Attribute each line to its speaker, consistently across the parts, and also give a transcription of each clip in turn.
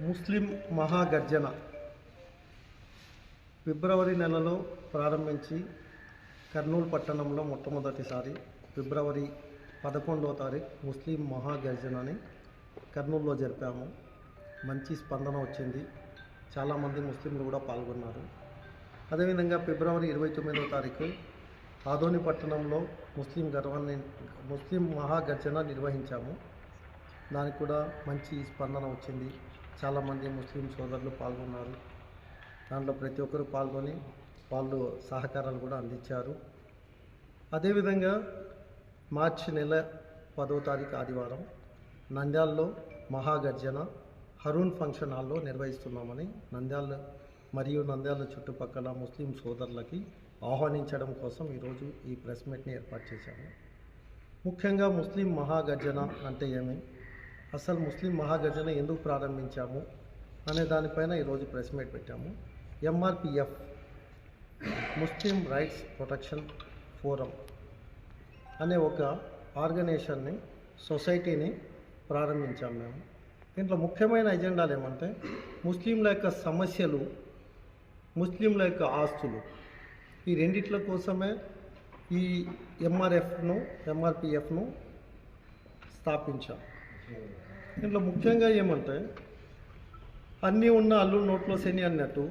Speaker 1: ముస్లిం మహాగర్జన ఫిబ్రవరి నెలలో ప్రారంభించి కర్నూలు పట్టణంలో మొట్టమొదటిసారి ఫిబ్రవరి పదకొండవ తారీఖు ముస్లిం మహాగర్జనని కర్నూలులో జరిపాము. మంచి స్పందన వచ్చింది. చాలామంది ముస్లింలు కూడా పాల్గొన్నారు. అదేవిధంగా ఫిబ్రవరి ఇరవై తొమ్మిదవ తారీఖు ఆదోని పట్టణంలో ముస్లిం గర్వాన్ని ముస్లిం మహాగర్జన నిర్వహించాము. దానికి కూడా మంచి స్పందన వచ్చింది. చాలామంది ముస్లిం సోదరులు పాల్గొన్నారు. దాంట్లో ప్రతి ఒక్కరు పాల్గొని వాళ్ళు సహకారాలు కూడా అందించారు. అదేవిధంగా మార్చి నెల పదో తారీఖు ఆదివారం నంద్యాలలో మహాగర్జన హరూన్ ఫంక్షన్ హాల్లో నిర్వహిస్తున్నామని నంద్యాల మరియు నంద్యాల చుట్టుపక్కల ముస్లిం సోదరులకి ఆహ్వానించడం కోసం ఈరోజు ఈ ప్రెస్ మీట్ని ఏర్పాటు చేశాము. ముఖ్యంగా ముస్లిం మహాగర్జన అంటే ఏమి? అసలు ముస్లిం మహాగర్జన ఎందుకు ప్రారంభించాము అనే దానిపైన ఈరోజు ప్రెస్ మీట్ పెట్టాము. MRPF Muslim rights protection forum అనే ఒక ఆర్గనైజేషన్ని సొసైటీని ప్రారంభించాము మేము. దీంట్లో ముఖ్యమైన ఎజెండాలు ఏమంటే ముస్లింల యొక్క సమస్యలు ముస్లింల యొక్క ఆస్తులు. ఈ రెండిట్ల కోసమే ఈ ఎంఆర్ఎఫ్ను ఎంఆర్పిఎఫ్ను స్థాపించాం. దీంట్లో ముఖ్యంగా ఏమంటే అన్నీ ఉన్న అల్లు నోట్లో శని అన్నట్టు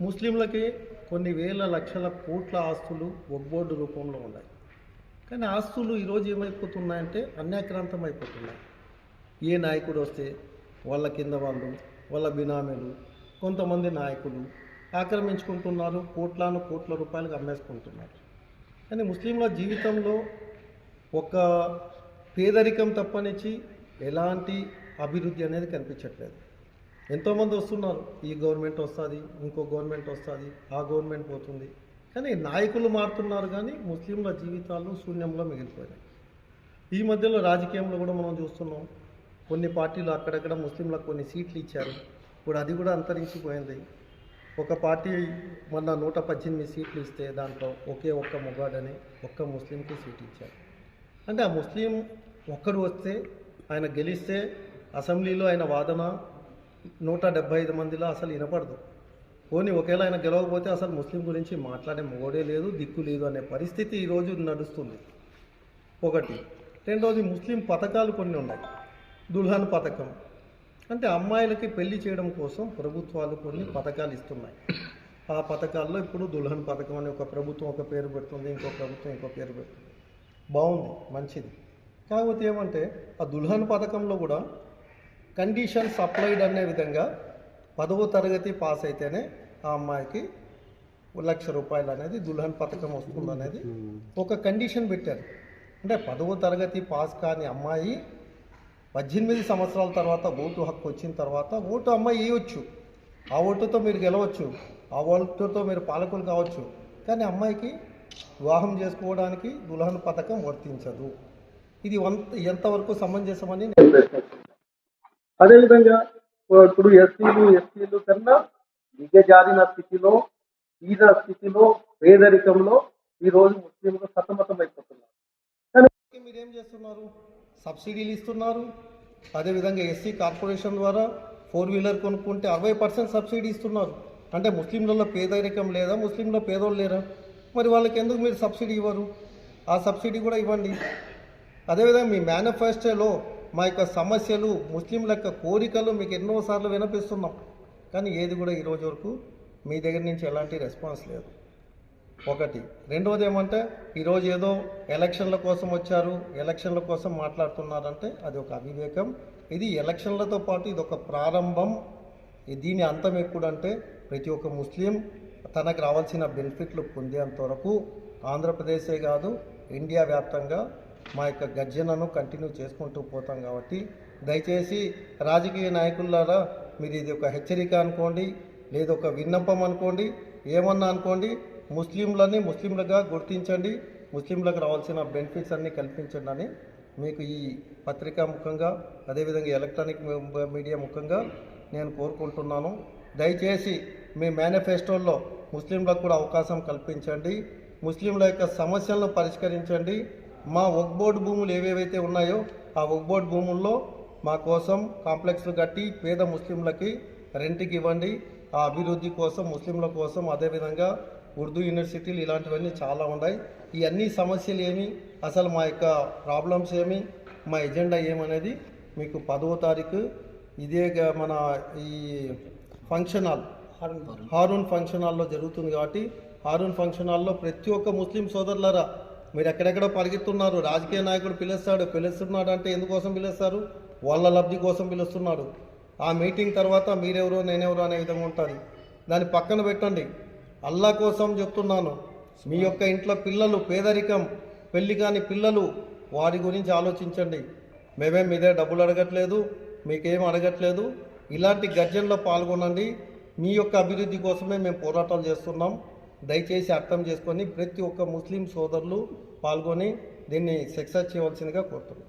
Speaker 1: ముస్లింలకి కొన్ని వేల లక్షల కోట్ల ఆస్తులు ఒగ్బోర్డు రూపంలో ఉన్నాయి. కానీ ఆస్తులు ఈరోజు ఏమైపోతున్నాయంటే అన్యాక్రాంతం అయిపోతున్నాయి ఏ నాయకుడు వస్తే వాళ్ళ కింద వాళ్ళు వాళ్ళ బినామీలు కొంతమంది నాయకులు ఆక్రమించుకుంటున్నారు కోట్లాను కోట్ల రూపాయలకు అమ్మేసుకుంటున్నారు. కానీ ముస్లింల జీవితంలో ఒక పేదరికం తప్పనిచ్చి ఎలాంటి అభివృద్ధి అనేది కనిపించట్లేదు. ఎంతోమంది వస్తున్నారు ఈ గవర్నమెంట్ వస్తుంది ఇంకో గవర్నమెంట్ వస్తుంది ఆ గవర్నమెంట్ పోతుంది. కానీ నాయకులు మారుతున్నారు కానీ ముస్లింల జీవితాలు శూన్యంలో మిగిలిపోయినాయి. ఈ మధ్యలో రాజకీయంలో కూడా మనం చూస్తున్నాం కొన్ని పార్టీలు అక్కడక్కడ ముస్లింలకు కొన్ని సీట్లు ఇచ్చారు. ఇప్పుడు అది కూడా అంతరించిపోయింది. ఒక పార్టీ మొన్న నూట పద్దెనిమిది సీట్లు ఇస్తే దాంట్లో ఒకే ఒక్క మొగాడని ఒక్క ముస్లింకి సీట్ ఇచ్చారు. అంటే ఆ ముస్లిం ఒక్కడు వస్తే ఆయన గెలిస్తే అసెంబ్లీలో ఆయన వాదన నూట డెబ్బై ఐదు మందిలో అసలు వినపడదు. పోనీ ఒకవేళ ఆయన గెలవకపోతే అసలు ముస్లిం గురించి మాట్లాడే మొగోడే లేదు దిక్కు లేదు అనే పరిస్థితి ఈరోజు నడుస్తుంది. ఒకటి. రెండవది ముస్లిం పథకాలు కొన్ని ఉన్నాయి. దుల్హన్ పథకం. అంటే అమ్మాయిలకి పెళ్ళి చేయడం కోసం ప్రభుత్వాలు కొన్ని పథకాలు ఇస్తున్నాయి. ఆ పథకాల్లో ఇప్పుడు దుల్హన్ పథకం అని ఒక ప్రభుత్వం ఒక పేరు పెడుతుంది ఇంకో ప్రభుత్వం ఇంకో పేరు పెడుతుంది. బాగుంది మంచిది. కాకపోతే ఏమంటే ఆ దుల్హన్ పథకంలో కూడా కండిషన్ సప్లైడ్ అనే విధంగా పదవ తరగతి పాస్ అయితేనే ఆ అమ్మాయికి లక్ష రూపాయలు అనేది దుల్హన్ పథకం వస్తుంది అనేది ఒక కండిషన్ పెట్టారు. అంటే పదవ తరగతి పాస్ కాని అమ్మాయి పద్దెనిమిది సంవత్సరాల తర్వాత ఓటు హక్కు వచ్చిన తర్వాత ఓటు అమ్మాయి వేయవచ్చు ఆ ఓటుతో మీరు గెలవచ్చు. ఆ ఓటుతో మీరు పాలకులు కావచ్చు. కానీ అమ్మాయికి వివాహం చేసుకోవడానికి దుల్హన్ పథకం వర్తించదు. ఇది ఎంతవరకు సమంజసమని నేను ప్రశ్నిస్తున్నాను. అదేవిధంగా ఇప్పుడు ఎస్సీలు ఎస్టీలు కన్నా దిగజారిన స్థితిలో ఈన స్థితిలో పేదరికంలో ఈరోజు ముస్లింలు సతమతం అయిపోతున్నారు కానీ మీరేం చేస్తున్నారు? సబ్సిడీలు ఇస్తున్నారు. అదేవిధంగా ఎస్సీ కార్పొరేషన్ ద్వారా ఫోర్ వీలర్ కొనుక్కుంటే అరవై పర్సెంట్ సబ్సిడీ ఇస్తున్నారు. అంటే ముస్లింలలో పేదరికం లేదా ముస్లింలో పేదోళ్ళు లేరా? మరి వాళ్ళకి ఎందుకు మీరు సబ్సిడీ ఇవ్వరు? ఆ సబ్సిడీ కూడా ఇవ్వండి. అదేవిధంగా మీ మేనిఫెస్టోలో మా యొక్క సమస్యలు ముస్లింల యొక్క కోరికలు మీకు ఎన్నోసార్లు వినిపిస్తున్నాం. కానీ ఏది కూడా ఈరోజు వరకు మీ దగ్గర నుంచి ఎలాంటి రెస్పాన్స్ లేదు. ఒకటి. రెండవది ఏమంటే ఈరోజు ఏదో ఎలక్షన్ల కోసం వచ్చారు ఎలక్షన్ల కోసం మాట్లాడుతున్నారంటే అది ఒక అవివేకం. ఇది ఎలక్షన్లతో పాటు ఇది ఒక ప్రారంభం దీని అంతం ఎప్పుడంటే ప్రతి ఒక్క ముస్లిం తనకు రావాల్సిన బెనిఫిట్లు పొందేంత వరకు ఆంధ్రప్రదేశే కాదు ఇండియా వ్యాప్తంగా మా యొక్క గర్జనను కంటిన్యూ చేసుకుంటూ పోతాం కాబట్టి దయచేసి రాజకీయ నాయకులారా మీరు ఇది ఒక హెచ్చరిక అనుకోండి లేదా ఒక విన్నపం అనుకోండి ఏమన్నా అనుకోండి ముస్లింలని ముస్లింలుగా గుర్తించండి ముస్లింలకు రావాల్సిన బెనిఫిట్స్ అన్నీ కల్పించండి అని మీకు ఈ పత్రికా ముఖంగా అదేవిధంగా ఎలక్ట్రానిక్ మీడియా ముఖంగా నేను కోరుకుంటున్నాను. దయచేసి మీ మేనిఫెస్టోల్లో ముస్లింలకు కూడా అవకాశం కల్పించండి. ముస్లింల యొక్క సమస్యలను పరిష్కరించండి. మా ఒక్ బోర్డు భూములు ఏవేవైతే ఉన్నాయో ఆ ఒక్ బోర్డు భూముల్లో మా కోసం కాంప్లెక్స్లు కట్టి పేద ముస్లింలకి రెంట్కి ఇవ్వండి. ఆ అభివృద్ధి కోసం ముస్లింల కోసం అదేవిధంగా ఉర్దూ యూనివర్సిటీలు ఇలాంటివన్నీ చాలా ఉన్నాయి. ఈ అన్ని సమస్యలు ఏమి అసలు మా యొక్క ప్రాబ్లమ్స్ ఏమి మా ఎజెండా ఏమనేది మీకు పదవ తారీఖు ఇదే మన ఈ ఫంక్షన్ హాల్ హారూన్ ఫంక్షన్ హాల్లో జరుగుతుంది కాబట్టి హారూన్ ఫంక్షన్ హాల్లో ప్రతి ఒక్క ముస్లిం సోదరులరా మీరు ఎక్కడెక్కడ పరిగెత్తున్నారు రాజకీయ నాయకుడు పిలుస్తాడు పిలుస్తున్నాడు అంటే ఎందుకోసం పిలుస్తారు? వాళ్ళ లబ్ధి కోసం పిలుస్తున్నాడు ఆ మీటింగ్ తర్వాత మీరెవరో నేనెవరో అనే విధంగా ఉంటుంది. దాన్ని పక్కన పెట్టండి. అల్లా కోసం చెప్తున్నాను. మీ యొక్క ఇంట్లో పిల్లలు పేదరికం పెళ్ళి కాని పిల్లలు వారి గురించి ఆలోచించండి. మేమే మీదే డబ్బులు అడగట్లేదు మీకేం అడగట్లేదు. ఇలాంటి గర్జనలో పాల్గొనండి. మీ యొక్క అభివృద్ధి కోసమే మేము పోరాటాలు చేస్తున్నాం. దయచేసి అర్థం చేసుకొని ప్రతి ఒక్క ముస్లిం సోదరులు పాల్గొని దీన్ని సక్సెస్ చేయవలసిందిగా కోరుతున్నాం.